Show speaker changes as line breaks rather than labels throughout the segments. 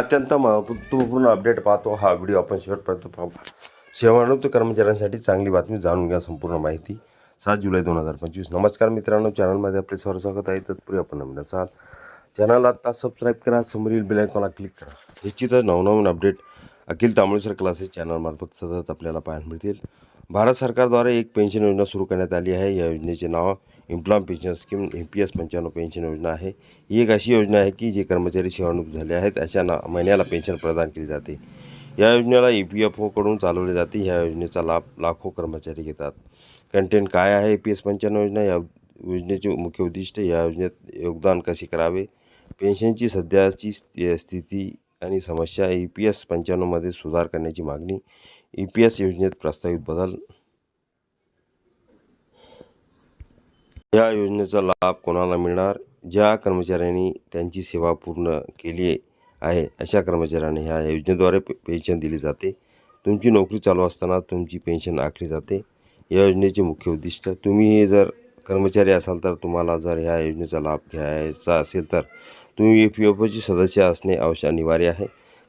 अत्यंत महत्त्वपूर्ण अपडेट पाहतो हा व्हिडिओ आपण शेवटपर्यंत पाहू. सेवानिवृत्त कर्मचाऱ्यांसाठी चांगली बातमी जाणून घ्या संपूर्ण माहिती. सात जुलै दोन हजार पंचवीस. नमस्कार मित्रांनो चॅनलमध्ये आपले स्वर स्वागत आहे. तत्पूर्वी आपण नवीन असाल चॅनल आत्ता सबस्क्राईब करा समोरील बेलायकॉनला क्लिक करा. निश्चितच नवनवीन अपडेट अखिल तांबळेसर क्लासेस चॅनलमार्फत सतत आपल्याला पाहायला मिळतील. भारत सरकारद्वारे एक पेन्शन योजना सुरू करण्यात आली आहे. या योजनेचे नाव employee pension scheme E P S पंच्याण्णव पेन्शन योजना आहे. ही एक अशी योजना आहे की जे कर्मचारी सेवानिवृत्त झाले आहेत अशा ना महिन्याला पेन्शन प्रदान केली जाते. या योजनेला ई पी एफ ओकडून चालवली जाते. ह्या योजनेचा लाभ लाखो कर्मचारी घेतात. कंटेंट काय आहे? ए पी एस पंच्याण्णव योजना या योजनेचे मुख्य उद्दिष्ट या योजनेत योगदान कसे करावे? पेन्शनची सध्याची स्थिती आणि समस्या ई पी एस पंच्याण्णवमध्ये सुधार करण्याची मागणी ई पी एस योजनेत प्रस्तावित बदल या योजनेचा लाभ कोणाला मिळणार? ज्या कर्मचाऱ्यांनी त्यांची सेवा पूर्ण केली आहे अशा कर्मचाऱ्यांना ह्या योजनेद्वारे पे- पेन्शन दिली जाते. तुमची नोकरी चालू असताना तुमची पेन्शन आखली जाते. या योजनेचे मुख्य उद्दिष्ट तुम्ही हे जर कर्मचारी असाल तर तुम्हाला जर ह्या योजनेचा लाभ घ्यायचा असेल तर तुम्ही ए पी एफ ओचे सदस्य असणे आवश्यक अनिवार्य आहे.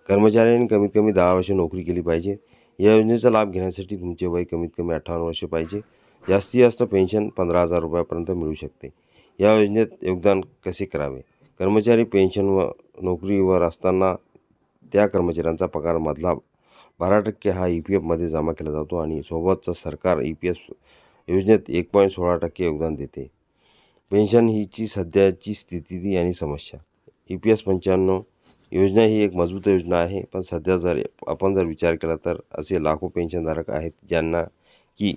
कर्मचाऱ्यांनी कमीत कमी दहा वर्षे नोकरी केली पाहिजे. या योजनेचा लाभ घेण्यासाठी तुमचे वय कमीत कमी अठ्ठावन्न वर्षे पाहिजे. जास्तीत जास्त पेन्शन पंधरा हजार रुपयापर्यंत मिळू शकते. या योजनेत योगदान कसे करावे? कर्मचारी पेन्शन व नोकरीवर असताना त्या कर्मचाऱ्यांचा पगारमधला बारा टक्के हा ई पी एफमध्ये जमा केला जातो आणि सोबतचं सरकार ई पी एस योजनेत एक पॉईंट सोळा टक्के योगदान देते. पेन्शन हीची सध्याची स्थिती आणि समस्या. ई पी एस पंच्याण्णव योजना ही एक मजबूत योजना आहे पण सध्या जर आपण जर विचार केला तर असे लाखो पेन्शनधारक आहेत ज्यांना की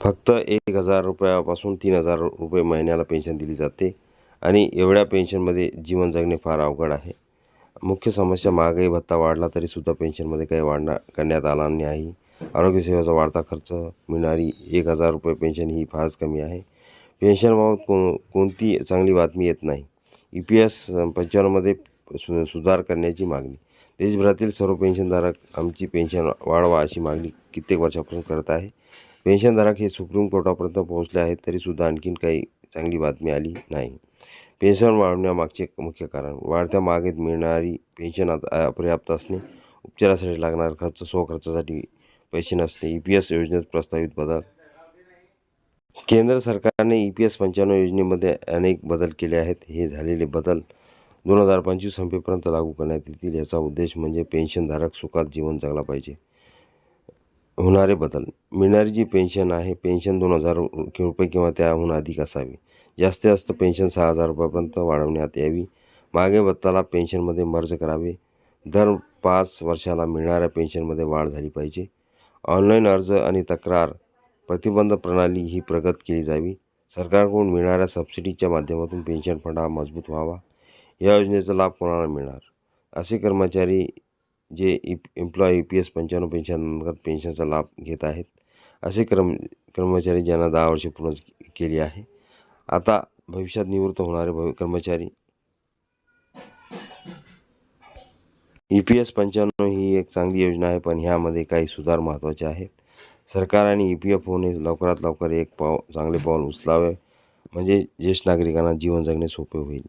फक्त एक हजार रुपयापासून तीन हजार रुपये महिन्याला पेन्शन दिली जाते आणि एवढ्या पेन्शनमध्ये जीवन जगणे फार अवघड आहे. मुख्य समस्या महागाई भत्ता वाढला तरीसुद्धा पेन्शनमध्ये काही वाढणार करण्यात आला नाही. आरोग्यसेवेचा वाढता खर्च मिळणारी एक हजार रुपये पेन्शन ही फारच कमी आहे. पेन्शनबाबत को कोणती चांगली बातमी येत नाही. ई पी एस पंच्याण्णवमध्ये सु सुधार करण्याची मागणी. देशभरातील सर्व पेन्शनधारक आमची पेन्शन वाढवा अशी मागणी कित्येक वर्षापासून करत आहे. पेन्शनधारक हे सुप्रीम कोर्टापर्यंत पोहोचले आहेत तरीसुद्धा आणखीन काही चांगली बातमी आली नाही. पेन्शन वाढवण्यामागचे मुख्य कारण वाढत्या मागेत मिळणारी पेन्शन आता अपर्याप्त असणे उपचारासाठी लागणारा खर्च स्वखर्चासाठी पैसे नसणे ई पी एस योजनेत प्रस्तावित बदल. केंद्र सरकारने ई पी एस पंच्याण्णव योजनेमध्ये अनेक बदल केले आहेत. हे झालेले बदल दोन हजार पंचवीस संपेपर्यंत लागू करण्यात येतील याचा उद्देश म्हणजे पेन्शनधारक सुखात जीवन जगला पाहिजे. होणारे बदल. मिळणारी जी पेन्शन आहे पेन्शन दोन हजार रुपये किंवा त्याहून अधिक असावी. जास्तीत जास्त पेन्शन सहा हजार रुपयापर्यंत वाढवण्यात यावी. मागे भत्ताला पेन्शनमध्ये मर्ज करावे. दर पाच वर्षाला मिळणाऱ्या पेन्शनमध्ये वाढ झाली पाहिजे. ऑनलाईन अर्ज आणि तक्रार प्रतिबंध प्रणाली ही प्रगत केली जावी. सरकारकडून मिळणाऱ्या सबसिडीच्या माध्यमातून पेन्शन फंड हा मजबूत व्हावा. या योजनेचा लाभ कोणाला मिळणार? असे कर्मचारी जे E employ E P S पंच्याण्णव पेन्शन पेन्शनचा लाभ घेत आहेत असे कर्म कर्मचारी ज्यांना दहा वर्षे पूर्ण केली आहे. आता भविष्यात निवृत्त होणारे भवि कर्मचारी ई पी एस पंच्याण्णव ही एक चांगली योजना आहे पण ह्यामध्ये काही सुधार महत्त्वाचे आहेत. सरकार आणि ई पी एफ ओने लवकरात लवकर एक पाव चांगले पाऊल उचलावे. म्हणजे ज्येष्ठ नागरिकांना जीवन जगणे सोपे होईल.